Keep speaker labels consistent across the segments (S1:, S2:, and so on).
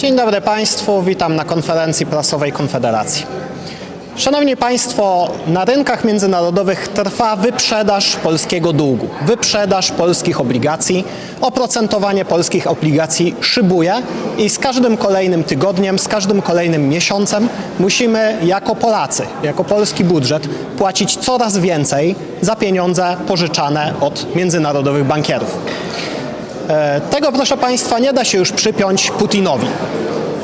S1: Dzień dobry Państwu, witam na konferencji prasowej Konfederacji. Szanowni Państwo, na rynkach międzynarodowych trwa wyprzedaż polskiego długu, wyprzedaż polskich obligacji. Oprocentowanie polskich obligacji szybuje i z każdym kolejnym tygodniem, z każdym kolejnym miesiącem musimy jako Polacy, jako polski budżet płacić coraz więcej za pieniądze pożyczane od międzynarodowych bankierów. E, Tego, proszę Państwa, nie da się już przypiąć Putinowi.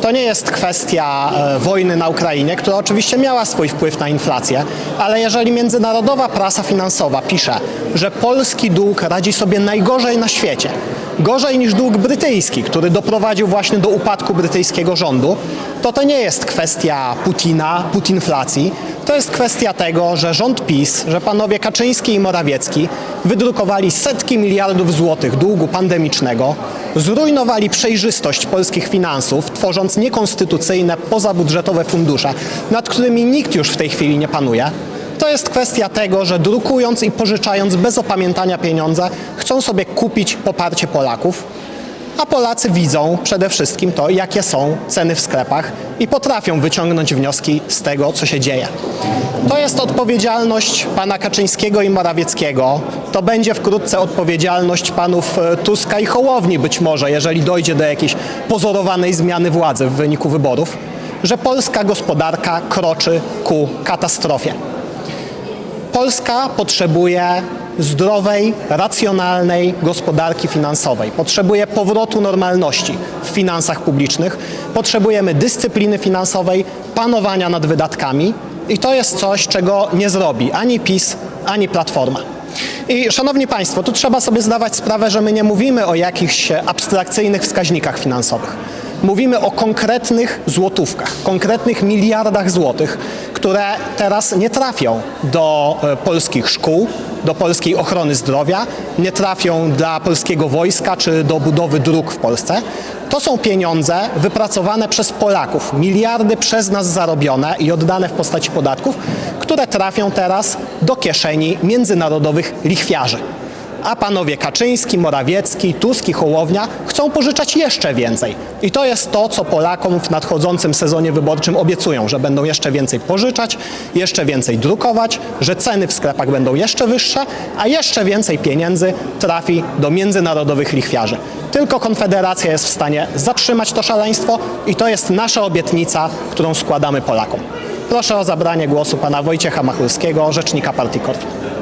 S1: To nie jest kwestia e, wojny na Ukrainie, która oczywiście miała swój wpływ na inflację, ale jeżeli międzynarodowa prasa finansowa pisze, że polski dług radzi sobie najgorzej na świecie, gorzej niż dług brytyjski, który doprowadził właśnie do upadku brytyjskiego rządu, to to nie jest kwestia Putina, putinflacji, to jest kwestia tego, że rząd PiS, że panowie Kaczyński i Morawiecki wydrukowali setki miliardów złotych długu pandemicznego, zrujnowali przejrzystość polskich finansów, tworząc niekonstytucyjne, pozabudżetowe fundusze, nad którymi nikt już w tej chwili nie panuje. To jest kwestia tego, że drukując i pożyczając bez opamiętania pieniądze, chcą sobie kupić poparcie Polaków, a Polacy widzą przede wszystkim to, jakie są ceny w sklepach i potrafią wyciągnąć wnioski z tego, co się dzieje. To jest odpowiedzialność pana Kaczyńskiego i Morawieckiego. To będzie wkrótce odpowiedzialność panów e, Tuska i Hołowni być może, jeżeli dojdzie do jakiejś pozorowanej zmiany władzy w wyniku wyborów, że polska gospodarka kroczy ku katastrofie. Polska potrzebuje zdrowej, racjonalnej gospodarki finansowej. Potrzebuje powrotu normalności w finansach publicznych. Potrzebujemy dyscypliny finansowej, panowania nad wydatkami i to jest coś, czego nie zrobi ani PiS, ani Platforma. I szanowni Państwo, tu trzeba sobie zdawać sprawę, że my nie mówimy o jakichś abstrakcyjnych wskaźnikach finansowych. Mówimy o konkretnych złotówkach, konkretnych miliardach złotych, które teraz nie trafią do e, polskich szkół, do polskiej ochrony zdrowia, nie trafią dla polskiego wojska czy do budowy dróg w Polsce. To są pieniądze wypracowane przez Polaków, miliardy przez nas zarobione i oddane w postaci podatków, które trafią teraz do kieszeni międzynarodowych lichwiarzy. A panowie Kaczyński, Morawiecki, Tusk Hołownia chcą pożyczać jeszcze więcej. I to jest to, co Polakom w nadchodzącym sezonie wyborczym obiecują, że będą jeszcze więcej pożyczać, jeszcze więcej drukować, że ceny w sklepach będą jeszcze wyższe, a jeszcze więcej pieniędzy trafi do międzynarodowych lichwiarzy. Tylko Konfederacja jest w stanie zatrzymać to szaleństwo i to jest nasza obietnica, którą składamy Polakom. Proszę o zabranie głosu pana Wojciecha Machulskiego, rzecznika partii Korwin.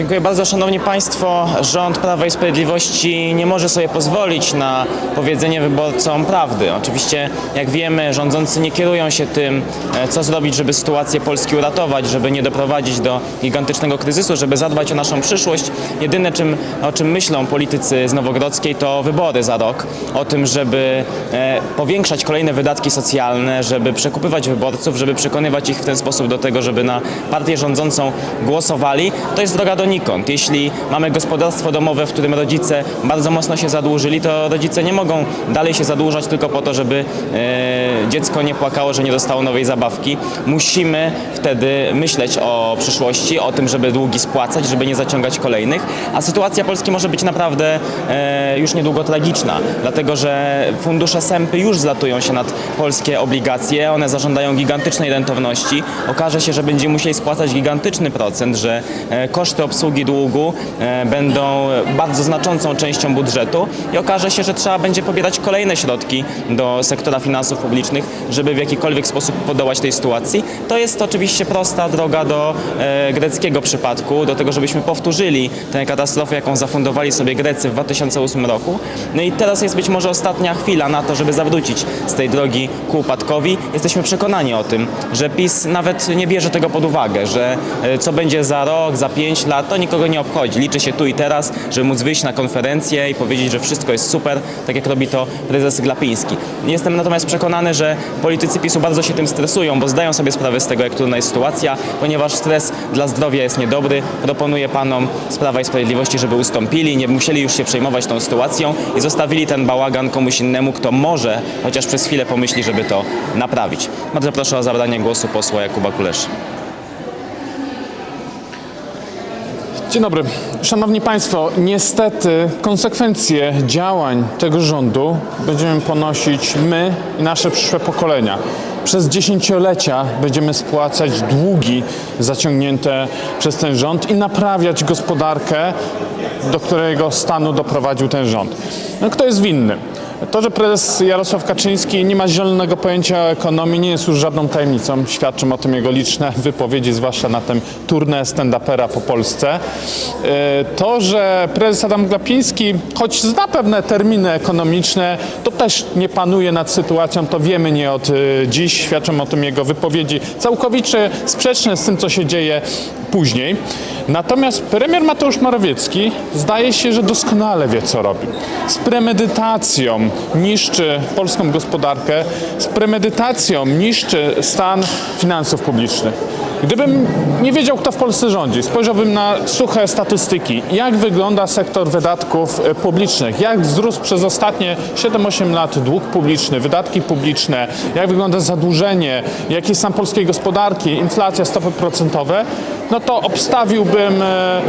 S2: Dziękuję bardzo, Szanowni Państwo. Rząd Prawa i Sprawiedliwości nie może sobie pozwolić na powiedzenie wyborcom prawdy. Oczywiście, jak wiemy, rządzący nie kierują się tym, e, co zrobić, żeby sytuację Polski uratować, żeby nie doprowadzić do gigantycznego kryzysu, żeby zadbać o naszą przyszłość. Jedyne, czym, o czym myślą politycy z Nowogrodzkiej, to wybory za rok. O tym, żeby e, powiększać kolejne wydatki socjalne, żeby przekupywać wyborców, żeby przekonywać ich w ten sposób do tego, żeby na partię rządzącą głosowali. To jest droga donikąd. Jeśli mamy gospodarstwo domowe, w którym rodzice bardzo mocno się zadłużyli, to rodzice nie mogą dalej się zadłużać tylko po to, żeby e, dziecko nie płakało, że nie dostało nowej zabawki. Musimy wtedy myśleć o przyszłości, o tym, żeby długi spłacać, żeby nie zaciągać kolejnych, a sytuacja Polski może być naprawdę e, już niedługo tragiczna, dlatego że fundusze SEMPy już zlatują się nad polskie obligacje, one zażądają gigantycznej rentowności. Okaże się, że będziemy musieli spłacać gigantyczny procent, że e, koszty obsługi długu e, będą bardzo znaczącą częścią budżetu i okaże się, że trzeba będzie pobierać kolejne środki do sektora finansów publicznych, żeby w jakikolwiek sposób podołać tej sytuacji. To jest oczywiście prosta droga do e, greckiego przypadku, do tego, żebyśmy powtórzyli tę katastrofę, jaką zafundowali sobie Grecy w 2008 roku. No i teraz jest być może ostatnia chwila na to, żeby zawrócić z tej drogi ku upadkowi. Jesteśmy przekonani o tym, że PiS nawet nie bierze tego pod uwagę, że e, co będzie za rok, za pięć lat, to nikogo nie obchodzi. Liczy się tu i teraz, żeby móc wyjść na konferencję i powiedzieć, że wszystko jest super, tak jak robi to prezes Glapiński. Jestem natomiast przekonany, że politycy PiSu bardzo się tym stresują, bo zdają sobie sprawę z tego, jak trudna jest sytuacja, ponieważ stres dla zdrowia jest niedobry. Proponuję panom z Prawa i Sprawiedliwości, żeby ustąpili, nie musieli już się przejmować tą sytuacją i zostawili ten bałagan komuś innemu, kto może chociaż przez chwilę pomyśli, żeby to naprawić. Bardzo proszę o zabranie głosu posła Jakuba Kuleszy.
S3: Dzień dobry. Szanowni Państwo, niestety konsekwencje działań tego rządu będziemy ponosić my i nasze przyszłe pokolenia. Przez dziesięciolecia będziemy spłacać długi zaciągnięte przez ten rząd i naprawiać gospodarkę, do którego stanu doprowadził ten rząd. No, kto jest winny? To, że prezes Jarosław Kaczyński nie ma zielonego pojęcia o ekonomii, nie jest już żadną tajemnicą. Świadczą o tym jego liczne wypowiedzi, zwłaszcza na tym tournée stand-upera po Polsce. E, To, że prezes Adam Glapiński, choć zna pewne terminy ekonomiczne, to też nie panuje nad sytuacją, to wiemy nie od e, dziś. Świadczą o tym jego wypowiedzi całkowicie sprzeczne z tym, co się dzieje później. Natomiast premier Mateusz Morawiecki zdaje się, że doskonale wie, co robi. Z premedytacją niszczy polską gospodarkę, z premedytacją niszczy stan finansów publicznych. Gdybym nie wiedział, kto w Polsce rządzi, spojrzałbym na suche statystyki, jak wygląda sektor wydatków e, publicznych, jak wzrósł przez ostatnie 7-8 lat dług publiczny, wydatki publiczne, jak wygląda zadłużenie, jaki jest stan polskiej gospodarki, inflacja, stopy procentowe, no to obstawiłbym, e,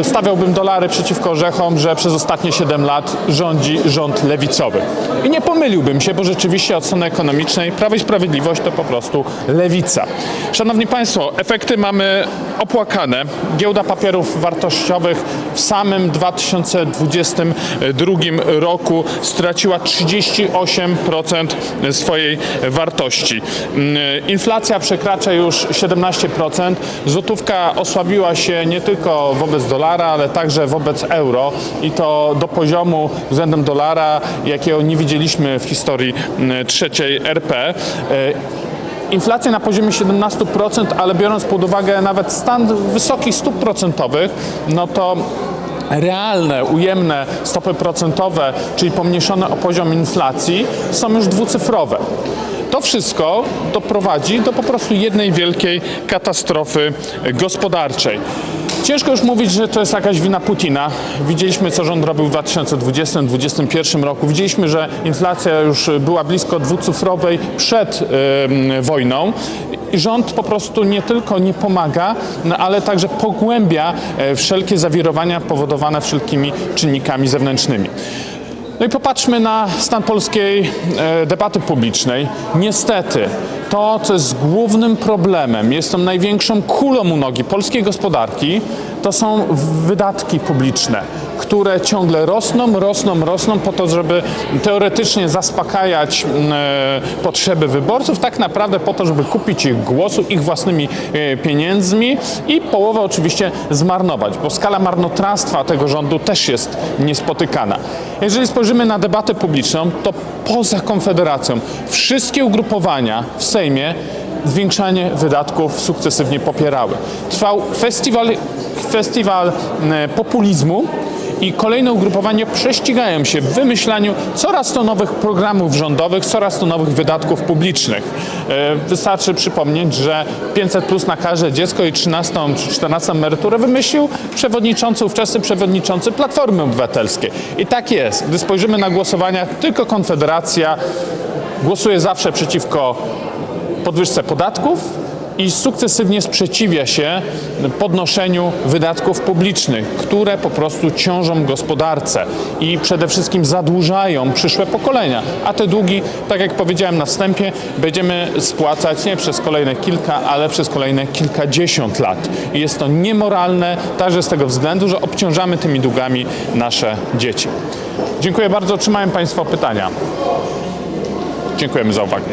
S3: e, stawiałbym dolary przeciwko orzechom, że przez ostatnie 7 lat rządzi rząd lewicowy. I nie pomyliłbym się, bo rzeczywiście od strony ekonomicznej Prawo i Sprawiedliwość to po prostu lewica. Szanowni Państwo, efekty mamy opłakane. Giełda papierów wartościowych w samym 2022 roku straciła 38% swojej wartości. Mm, Inflacja przekracza już 17%. Złotówka osłabiła się nie tylko wobec dolara, ale także wobec euro i to do poziomu względem dolara, jakiego nie widzieliśmy w historii mm, trzeciej RP. E, Inflacja na poziomie 17%, ale biorąc pod uwagę nawet stan wysokich stóp procentowych, no to realne, ujemne stopy procentowe, czyli pomniejszone o poziom inflacji, są już dwucyfrowe. To wszystko doprowadzi do po prostu jednej wielkiej katastrofy gospodarczej. Ciężko już mówić, że to jest jakaś wina Putina. Widzieliśmy, co rząd robił w 2020-2021 roku. Widzieliśmy, że inflacja już była blisko dwucyfrowej przed wojną. I rząd po prostu nie tylko nie pomaga, no, ale także pogłębia e, wszelkie zawirowania powodowane wszelkimi czynnikami zewnętrznymi. No i popatrzmy na stan polskiej e, debaty publicznej. Niestety, to, co jest głównym problemem, jest tą największą kulą u nogi polskiej gospodarki, to są wydatki publiczne, które ciągle rosną, rosną, rosną po to, żeby teoretycznie zaspokajać mm, e, potrzeby wyborców, tak naprawdę po to, żeby kupić ich głosu, ich własnymi e, pieniędzmi i połowę oczywiście zmarnować, bo skala marnotrawstwa tego rządu też jest niespotykana. Jeżeli spojrzymy na debatę publiczną, to poza Konfederacją wszystkie ugrupowania w Sejmie zwiększanie wydatków sukcesywnie popierały. Trwał festiwal, festiwal e, populizmu i kolejne ugrupowania prześcigają się w wymyślaniu coraz to nowych programów rządowych, coraz to nowych wydatków publicznych. E, Wystarczy przypomnieć, że 500 plus na każde dziecko i 13 czy 14 emeryturę wymyślił przewodniczący, ówczesny przewodniczący Platformy Obywatelskiej. I tak jest. Gdy spojrzymy na głosowania, tylko Konfederacja głosuje zawsze przeciwko podwyżce podatków i sukcesywnie sprzeciwia się podnoszeniu wydatków publicznych, które po prostu ciążą gospodarce i przede wszystkim zadłużają przyszłe pokolenia. A te długi, tak jak powiedziałem na wstępie, będziemy spłacać nie przez kolejne kilka, ale przez kolejne kilkadziesiąt lat. I jest to niemoralne także z tego względu, że obciążamy tymi długami nasze dzieci. Dziękuję bardzo. Czy mają Państwo pytania? Dziękujemy za uwagę.